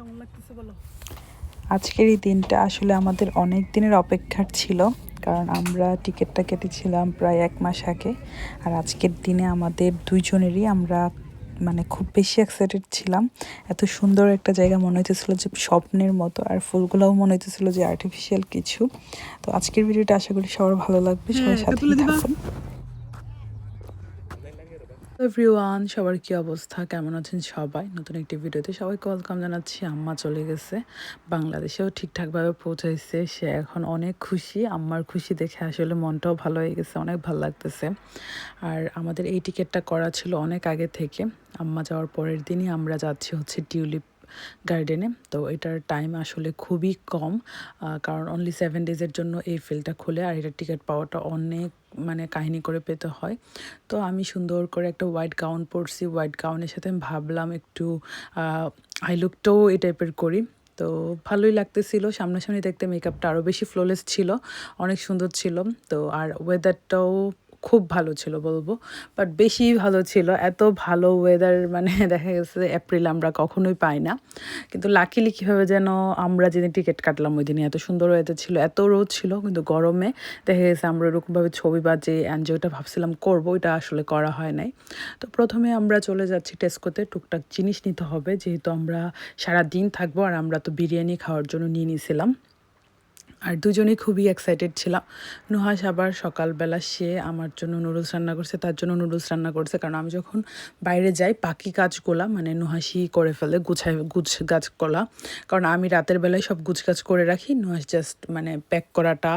কেমন লাগতেছে বলো? আজকের এই দিনটা আসলে আমাদের অনেক দিনের অপেক্ষার ছিল কারণ আমরা টিকিটটা কেটেছিলাম প্রায় এক মাস আগে আর আজকের দিনে আমাদের দুইজনেরই আমরা মানে খুব বেশি এক্সাইটেড ছিলাম। এত সুন্দর একটা জায়গা মনে হইতেছিল যে স্বপ্নের মতো আর ফুলগুলোও মনে হইতেছিল যে আর্টিফিশিয়াল কিছু। তো আজকের ভিডিওটা আশা করি সবার ভালো লাগবে হ্যাঁ, সাথে থাকুন। এভরিওয়ান, সবার কি অবস্থা? কেমন আছেন সবাই? নতুন একটি ভিডিওতে সবাইকে ওয়েলকাম জানাচ্ছি। আম্মা চলে গেছে। বাংলাদেশেও ঠিকঠাকভাবে পৌঁছাইছে। সে এখন অনেক খুশি। আম্মার খুশি দেখে আসলে মনটাও ভালো হয়ে গেছে, অনেক ভালো লাগতেছে। আর আমাদের এই টিকিটটা করা ছিল অনেক আগে থেকে। আম্মা যাওয়ার পরের দিনই আমরা যাচ্ছি হচ্ছে টিউলিপ গার্ডেনে তো এটার টাইম আসলে খুবই কম কারণ অনলি সেভেন ডেজের জন্য এই ফিল্ডটা খুলে আর এটার টিকিট পাওয়াটা অনেক মানে কাহিনী করে পেতে হয়। তো আমি সুন্দর করে একটা হোয়াইট গাউন পরছি হোয়াইট গাউনের সাথে আমি ভাবলাম একটু আই লুকটাও এই টাইপের করি। তো ভালোই লাগতেছিল, সামনাসামনি দেখতে মেকআপটা আরও বেশি ফ্লোলেস ছিল, অনেক সুন্দর ছিল। তো আর ওয়েদারটাও খুব ভালো ছিল বলব। বাট বেশি ভালো ছিল, এত ভালো ওয়েদার মানে দেখা গেছে এপ্রিল আমরা কখনোই পাই না। কিন্তু লাকিলি কীভাবে যেন আমরা যেদিন টিকিট কাটলাম ওই দিনে এত সুন্দর ওয়েদার ছিল, এত রোদ ছিল, কিন্তু গরমে দেখা গেছে আমরা ওরকমভাবে ছবি বা যে এনজয়টা ভাবছিলাম করব, ওইটা আসলে করা হয় নাই। তো প্রথমে আমরা চলে যাচ্ছি টেস্কোতে টুকটাক জিনিস নিতে হবে, যেহেতু আমরা সারা দিন থাকব আর আমরা তো বিরিয়ানি খাওয়ার জন্য নিয়ে নিয়েছিলাম আর দুজনেই খুবই এক্সাইটেড ছিলাম। নুহাস আবার সকালবেলা সে আমার জন্য নুডলস রান্না করছে, তার জন্য নুডলস রান্না করছে। কারণ আমি যখন বাইরে যাই, বাকি কাজগুলা মানে নুহাসই করে ফেলে গুছাই গুছ কলা। কারণ আমি রাতের বেলায় সব গুছ গাছ করে রাখি নুহাস জাস্ট মানে প্যাক করাটা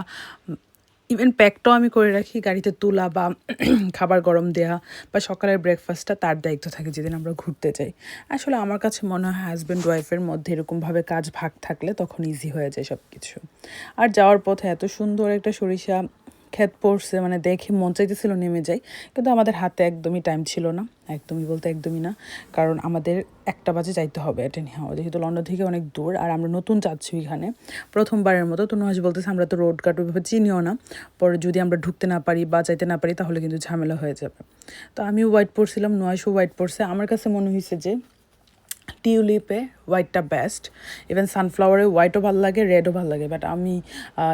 ইভেন প্যাকটাও আমি করে রাখি, গাড়িতে তোলা বা খাবার গরম দেয়া বা সকালের ব্রেকফাস্টটা তার দায়িত্ব থাকে যেদিন আমরা ঘুরতে যাই। আসলে আমার কাছে মনে হয় হাজব্যান্ড ওয়াইফের মধ্যে এরকমভাবে কাজ ভাগ থাকলে তখন ইজি হয়ে যায় সব কিছু আর যাওয়ার পথে এত সুন্দর একটা সরিষা ক্ষেত পড়ছে মানে দেখে মন চাইতেছিল নেমে যাই, কিন্তু আমাদের হাতে একদমই টাইম ছিল না, একদমই বলতে একদমই না, কারণ আমাদের একটা বাজে যাইতে হবে অ্যাটেন্ড হওয়া যেহেতু লন্ডন থেকে অনেক দূর, আর আমরা নতুন যাচ্ছি এখানে প্রথমবারের মতো, তো নুহাস বলতেছে আমরা তো রোড কাট ওইভাবে চিনিও না, পরে যদি আমরা ঢুকতে না পারি বা যাইতে না পারি, তাহলে কিন্তু ঝামেলা হয়ে যাবে। তো আমিও হোয়াইট পরছিলাম নুহাসও হোয়াইট পরছে, আমার কাছে মনে হয়েছে যে টিউলিপে হোয়াইটটা বেস্ট ইভেন সানফ্লাওয়ারে হোয়াইটও ভালো লাগে রেডও ভালো লাগে বাট আমি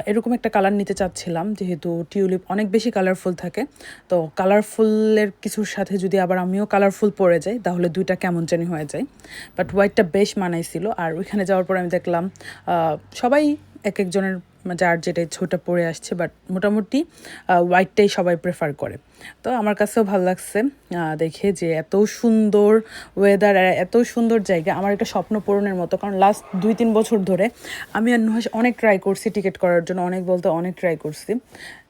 এরকম একটা কালার নিতে চাচ্ছিলাম, যেহেতু টিউলিপ অনেক বেশি কালারফুল থাকে। তো কালারফুলের কিছুর সাথে যদি আবার আমিও কালারফুল পরে যাই, তাহলে দুইটা কেমন জানি হয়ে যায়। বাট হোয়াইটটা বেশ মানাইছিল, আর ওইখানে যাওয়ার পর আমি দেখলাম সবাই এক একজনের যার যেটা ছোটা পরে আসছে বাট মোটামুটি হোয়াইটটাই সবাই প্রেফার করে। তো আমার কাছেও ভালো লাগছে দেখে যে এত সুন্দর ওয়েদার এত সুন্দর জায়গা। আমার একটা স্বপ্ন পূরণের মতো, কারণ লাস্ট দুই তিন বছর ধরে আমি আর অনেক ট্রাই করছি টিকিট করার জন্য, অনেক বলতে অনেক ট্রাই করছি।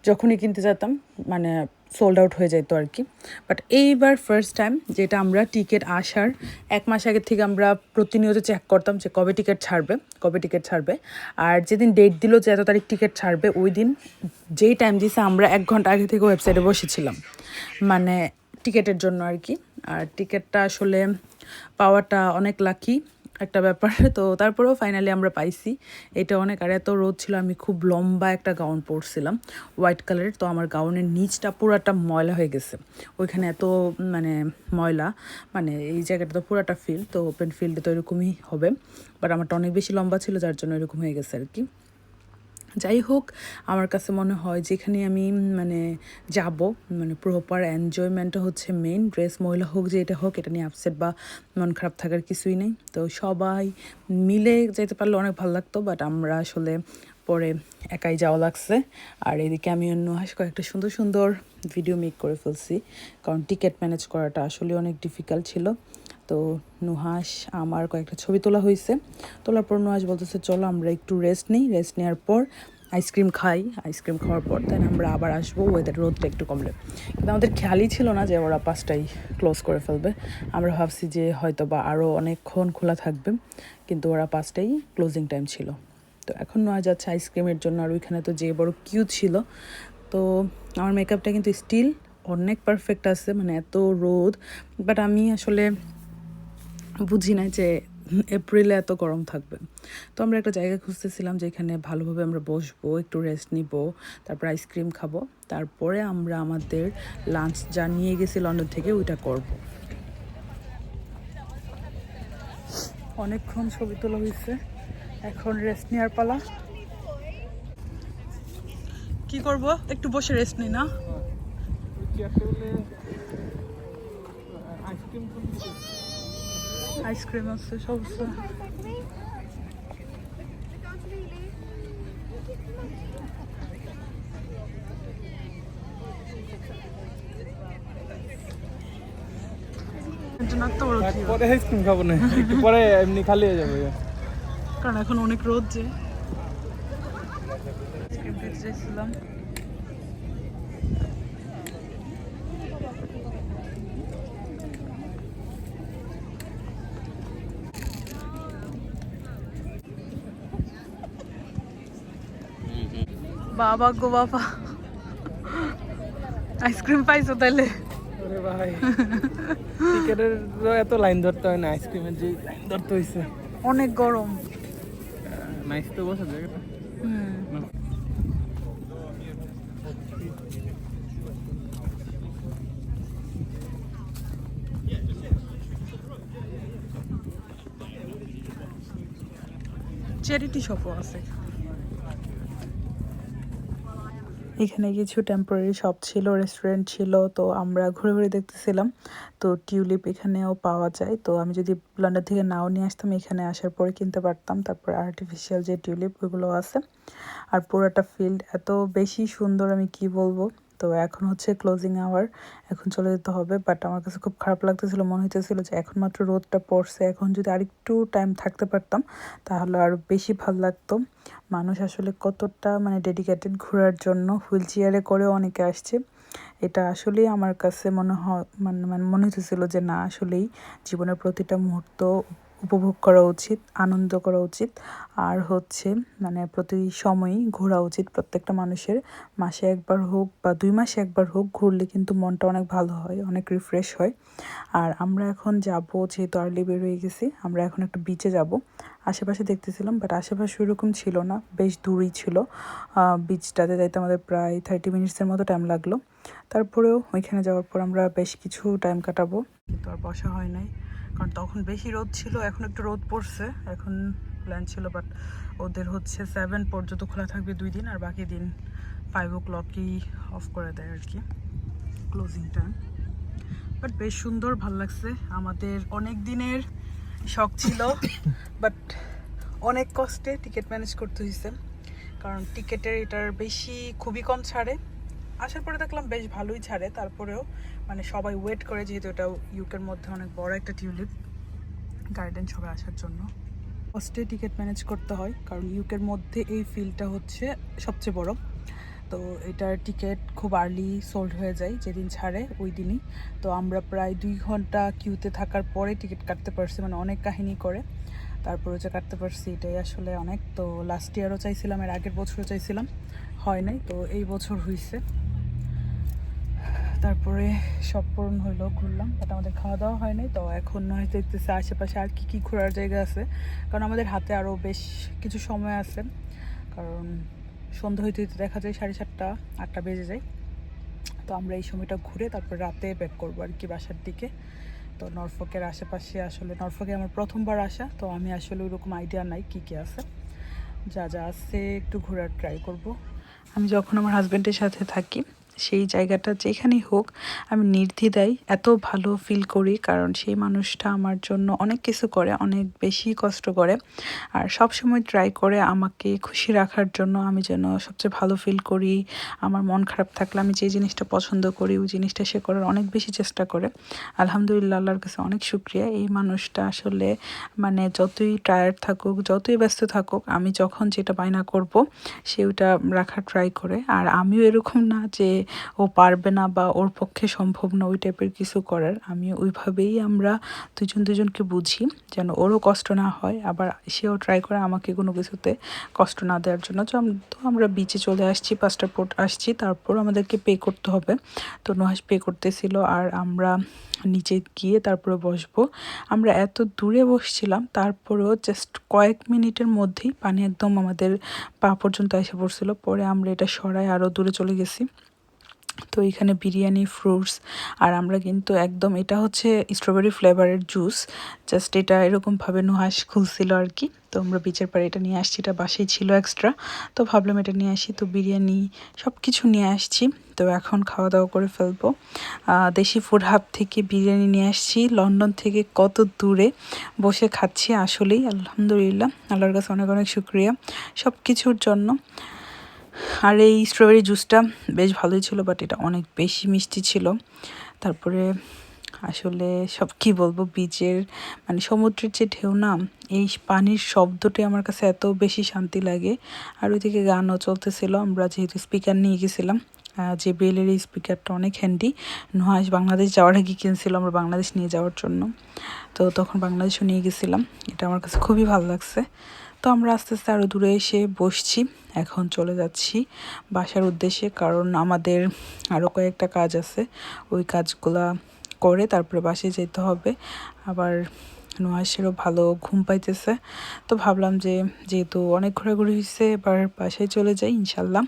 যখনই কিনতে যেতাম মানে সোল্ড আউট হয়ে যেত আর কি। বাট এইবার ফার্স্ট টাইম যেটা আমরা টিকিট আসার এক মাস আগে থেকে আমরা প্রতিনিয়ত চেক করতাম যে কবে টিকিট ছাড়বে, কবে টিকিট ছাড়বে। আর যেদিন ডেট দিল যে এত তারিখ টিকিট ছাড়বে, ওই দিন যেই টাইম দিয়েছে আমরা এক ঘণ্টা আগে থেকে ওয়েবসাইটে বসেছিলাম। মানে টিকিটের জন্য আর কি। আর টিকিটটা আসলে পাওয়াটা অনেক লাকি একটা ব্যাপার। তো তারপরেও ফাইনালি আমরা পাইছি। এটা অনেক আর এত রোদ ছিল, আমি খুব লম্বা একটা গাউন পরছিলাম হোয়াইট কালারের তো আমার গাউনের নিচটা পুরাটা ময়লা হয়ে গেছে। ওইখানে এত মানে ময়লা মানে এই জায়গাটা তো পুরাটা ফিল্ড তো ওপেন ফিল্ডে তো এরকমই হবে। বাট আমারটা অনেক বেশি লম্বা ছিল, যার জন্য এরকম হয়ে গেছে আর কি। যাই হোক আমার কাছে মনে হয় যেখানে আমি মানে যাব মানে প্রপার এনজয়মেন্টটা হচ্ছে মেন ড্রেস মহিলা হোক যে এটা হোক, এটা নিয়ে আপসেট বা মন খারাপ থাকার কিছুই নেই। তো সবাই মিলে যেতে পারলে অনেক ভালো লাগতো বাট আমরা আসলে পরে একাই যাওয়া লাগছে। আর এদিকে আমি অন্য হাস কয়েকটা সুন্দর সুন্দর ভিডিও মেক করে ফেলছি। কারণ টিকিট ম্যানেজ করাটা আসলে অনেক ডিফিকাল্ট ছিল। তো নুহাস আমার কয়েকটা ছবি তোলা হয়েছে। তোলার পর নুহাস বলতেছে, চলো আমরা একটু রেস্ট নিই। রেস্ট নেওয়ার পর আইসক্রিম খাই। আইসক্রিম খাওয়ার পর দেন আমরা আবার আসব। ওয়েদার রোদটা একটু কমলে। কিন্তু আমাদের খেয়ালই ছিল না যে ওরা পাঁচটাই ক্লোজ করে ফেলবে। আমরা ভাবছি যে হয়তো বা আরও অনেকক্ষণ খোলা থাকবে, কিন্তু ওরা পাঁচটাই ক্লোজিং টাইম ছিল। তো এখন নেওয়া যাচ্ছে আইসক্রিমের জন্য আর ওইখানে তো যে বড় কিউ ছিল। তো আমার মেকআপটা কিন্তু স্টিল অনেক পারফেক্ট আছে মানে এত রোদ। বাট আমি আসলে বুঝি না যে এপ্রিলে এত গরম থাকবে। তো আমরা একটা জায়গা খুঁজতেছিলাম যেখানে ভালোভাবে আমরা বসবো, একটু রেস্ট নিব, তারপর আইসক্রিম খাব, তারপরে আমরা আমাদের লাঞ্চ যা নিয়ে গেছি লন্ডন থেকে ওইটা করব। অনেকক্ষণ ছবি তোলা হয়েছে, এখন রেস্ট নেওয়ার পালা। কি করব? একটু বসে রেস্ট নিই না? আইসক্রিম আছে সব আছে। রোদ পরে আইসক্রিম খাব না একটু পরে এমনি খালি হয়ে যাবে। কারণ এখন অনেক রোদ যে। আইসক্রিম খেতে চাইছিলাম। বাবা গো বাবা আইসক্রিম পাইছো ওরে ভাই টিকেটের এত লাইন ধরতে হয় না আইসক্রিমের যে লাইন ধরতে হয়েছে অনেক গরম নাইস তো বসার জায়গাটা হুম চ্যারিটি শপও আছে। এখানে কিছু টেম্পোরারি শপ ছিল রেস্টুরেন্ট ছিল, তো আমরা ঘুরে ঘুরে দেখতেছিলাম। তো টিউলিপ এখানেও পাওয়া যায়। তো আমি যদি লন্ডন থেকে নাও নিয়ে আসতাম, এখানে আসার পরে কিনতে পারতাম। তারপর আর্টিফিশিয়াল যে টিউলিপ ওইগুলো আছে, আর পুরোটা ফিল্ড এত বেশি সুন্দর আমি কি বলব? তো এখন হচ্ছে ক্লোজিং আওয়ার এখন চলে যেতে হবে বাট আমার কাছে খুব খারাপ লাগতেছিল, মনে হইতেছিল যে এখন মাত্র রোদটা পড়ছে, এখন যদি আরেকটু টাইম থাকতে পারতাম, তাহলে আরও বেশি ভালো লাগতো। মানুষ আসলে কতটা মানে ডেডিকেটেড ঘোরার জন্য হুইল চেয়ারে করেও অনেকে আসছে। এটা আসলেই আমার কাছে মনে হয় মানে মানে মনে হতেছিল যে না, আসলেই জীবনের প্রতিটা মুহূর্ত উপভোগ করা উচিত, আনন্দ করা উচিত। আর হচ্ছে মানে প্রতি সময়ই ঘোরা উচিত প্রত্যেকটা মানুষের। মাসে একবার হোক বা দুই মাসে একবার হোক ঘুরলে কিন্তু মনটা অনেক ভালো হয়, অনেক রিফ্রেশ হয়। আর আমরা এখন যাব, যেহেতু আর্লি বের হয়ে গেছি, আমরা এখন একটা বিচে যাব। আশেপাশে দেখতেছিলাম বাট আশেপাশে ওরকম ছিল না, বেশ দূরেই ছিল। বিচটাতে যাইতে আমাদের প্রায় থার্টি মিনিটসের মতো টাইম লাগল। তারপরেও ওইখানে যাওয়ার পর আমরা বেশ কিছু টাইম কাটাবো। কিন্তু আর বসা হয় নাই। কারণ তখন বেশি রোদ ছিল, এখন একটু রোদ পড়ছে। এখন প্ল্যান ছিল বাট ওদের হচ্ছে সেভেন পর্যন্ত খোলা থাকবে দুই দিন, আর বাকি দিন ফাইভ ও ক্লকই অফ করে দেয় আর কি ক্লোজিং টাইম বাট বেশ সুন্দর, ভালো লাগছে। আমাদের অনেক দিনের শখ ছিল বাট অনেক কষ্টে টিকিট ম্যানেজ করতে হয়েছে কারণ টিকিটের এটার বেশি খুবই কম ছাড়ে। আসার পরে দেখলাম বেশ ভালোই ছাড়ে। তারপরেও মানে সবাই ওয়েট করে, যেহেতু এটা ইউকের মধ্যে অনেক বড় একটা টিউলিপ গার্ডেন সবাই আসার জন্য। কষ্টে টিকিট ম্যানেজ করতে হয়, কারণ ইউকের মধ্যে এই ফিল্ডটা হচ্ছে সবচেয়ে বড়। তো এটার টিকিট খুব আর্লি সোল্ড হয়ে যায়, যেদিন ছাড়ে ওই দিনই। তো আমরা প্রায় দুই ঘণ্টা কিউতে থাকার পরে টিকিট কাটতে পারছি মানে অনেক কাহিনী করে। তারপরে যে কাটতে পারছি, এটাই আসলে অনেক। তো লাস্ট ইয়ারও চাইছিলাম, এর আগের বছরও চাইছিলাম, হয় নাই। তো এই বছর হয়েছে তারপরে সব পূরণ হইল, ঘুরলাম বাট আমাদের খাওয়া দাওয়া হয়নি, তো এখন নয় দেখতেছে আশেপাশে আর কি কি ঘোরার জায়গা আছে। কারণ আমাদের হাতে আরও বেশ কিছু সময় আছে, কারণ সন্ধ্যা হইতে হইতে দেখা যায় সাড়ে সাতটা, আটটা বেজে যায়। তো আমরা এই সময়টা ঘুরে তারপর রাতে ব্যাক করব আর কি বাসার দিকে। তো নরফকের আশেপাশে আসলে, নরফকে আমার প্রথমবার আসা, তো আমি আসলে ওইরকম আইডিয়া নাই কী কী আছে। যা যা আছে একটু ঘোরার ট্রাই করব। আমি যখন আমার হাজব্যান্ডের সাথে থাকি সেই জায়গাটা যেখানেই হোক, আমি নির্দ্বিধায় এত ভালো ফিল করি কারণ সেই মানুষটা আমার জন্য অনেক কিছু করে, অনেক বেশি কষ্ট করে। আর সব সময় ট্রাই করে আমাকে খুশি রাখার জন্য আমি যেন সবচেয়ে ভালো ফিল করি। আমার মন খারাপ থাকলে আমি যে জিনিসটা পছন্দ করি, ওই জিনিসটা সে করার অনেক বেশি চেষ্টা করে। আলহামদুলিল্লাহ, আল্লাহর কাছে অনেক শুক্রিয়া। এই মানুষটা আসলে মানে যতই টায়ার্ড থাকুক, যতই ব্যস্ত থাকুক, আমি যখন যেটা বায়না করব, সে ওটা রাখার ট্রাই করে। আর আমিও এরকম না যে ও পারবে না বা ওর পক্ষে সম্ভব না ওই টাইপের কিছু করার, আমি ওইভাবেই আমরা দুজন দুজনকে বুঝি যেন ওরও কষ্ট না হয়, আবার সেও ট্রাই করে আমাকে কোনো কিছুতে কষ্ট না দেওয়ার জন্য। তো আমরা বিচে চলে আসছি, পাঁচটা পোর্ট আসছি, তারপর আমাদেরকে পে করতে হবে। তো নুহাস পে করতেছিল আর আমরা নিচে গিয়ে তারপরে বসবো। আমরা এত দূরে বসছিলাম, তারপরেও জাস্ট কয়েক মিনিটের মধ্যেই পানি একদম আমাদের পা পর্যন্ত এসে পড়ছিল। পরে আমরা এটা সরাই আরও দূরে চলে গেছি। তো এখানে বিরিয়ানি ফ্রুটস আর আমরা কিন্তু একদম এটা হচ্ছে স্ট্রবেরি ফ্লেভারের জুস জাস্ট এটা এরকমভাবে নুহাস খুলছিল আর কি। তো আমরা বিচের পাড়ে এটা নিয়ে আসছি, এটা বাসেই ছিল এক্সট্রা তো ভাবলাম এটা নিয়ে আসি, তো বিরিয়ানি সব কিছু নিয়ে আসছি। তো এখন খাওয়া দাওয়া করে ফেলব। দেশি ফুড হাব থেকে বিরিয়ানি নিয়ে আসছি। লন্ডন থেকে কত দূরে বসে খাচ্ছি আসলেই, আলহামদুলিল্লাহ। আল্লাহর কাছে অনেক অনেক শুক্রিয়া সব কিছুর জন্য। আর এই স্ট্রবেরি জুসটা বেশ ভালোই ছিল বাট এটা অনেক বেশি মিষ্টি ছিল। তারপরে আসলে সব কি বলব বিচের মানে সমুদ্রের যে ঢেউ না, এই পানির শব্দটি আমার কাছে এত বেশি শান্তি লাগে। আর ওইদিকে গানও চলতেছিল, আমরা যেহেতু স্পিকার নিয়ে গেছিলাম যে বেলের এই স্পিকারটা অনেক হ্যান্ডি নুহাস বাংলাদেশ যাওয়ার আগে কিনছিল আমরা বাংলাদেশ নিয়ে যাওয়ার জন্য। তো তখন বাংলাদেশও নিয়ে গেছিলাম, এটা আমার কাছে খুবই ভালো লাগছে। তো আমরা আস্তে আস্তে আরও দূরে এসে বসছি। এখন চলে যাচ্ছি বাসার উদ্দেশ্যে, কারণ আমাদের আরও কয়েকটা কাজ আছে। ওই কাজগুলা করে তারপরে বাসে যেতে হবে। আবার নুহাসেরও ভালো ঘুম পাইতেছে। তো ভাবলাম যে, যেহেতু অনেক ঘোরাঘুরি হয়েছে এবার বাসায় চলে যাই, ইনশাল্লাহ।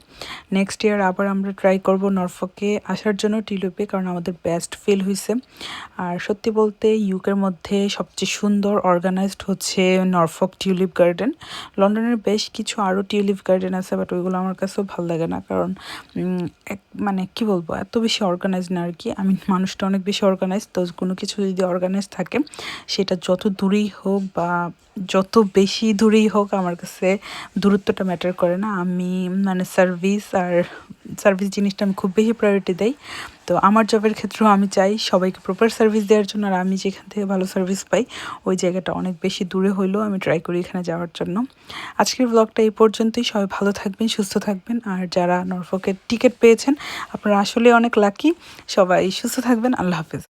নেক্সট ইয়ার আবার আমরা ট্রাই করব নরফকে আসার জন্য টিলুপে, কারণ আমাদের বেস্ট ফিল হয়েছে আর সত্যি বলতে ইউকের মধ্যে সবচেয়ে সুন্দর অর্গানাইজড হচ্ছে নরফক টিউলিপ গার্ডেন। লন্ডনের বেশ কিছু আরও টিউলিপ গার্ডেন আছে বাট ওইগুলো আমার কাছেও ভালো লাগে না, কারণ এক মানে কি বলব, এত বেশি অর্গানাইজ না আর কি। আমি মানুষটা অনেক বেশি অর্গানাইজ তো কোনো কিছু যদি অর্গানাইজ থাকে, সেটা যত দূরেই হোক বা যত বেশি দূরেই হোক আমার কাছে দূরত্বটা ম্যাটার করে না। আমি মানে সার্ভিস আর সার্ভিস জিনিসটা আমি খুব বেশি প্রায়োরিটি দেই। তো আমার জবের ক্ষেত্রেও আমি চাই সবাইকে প্রপার সার্ভিস দেওয়ার জন্য আর আমি যেখান থেকে ভালো সার্ভিস পাই, ওই জায়গাটা অনেক বেশি দূরে হইলেও আমি ট্রাই করি এখানে যাওয়ার জন্য। আজকের ব্লগটা এই পর্যন্তই। সবাই ভালো থাকবেন, সুস্থ থাকবেন। আর যারা নরফকের টিকিট পেয়েছেন, আপনারা আসলে অনেক লাকি সবাই সুস্থ থাকবেন। আল্লাহ হাফেজ।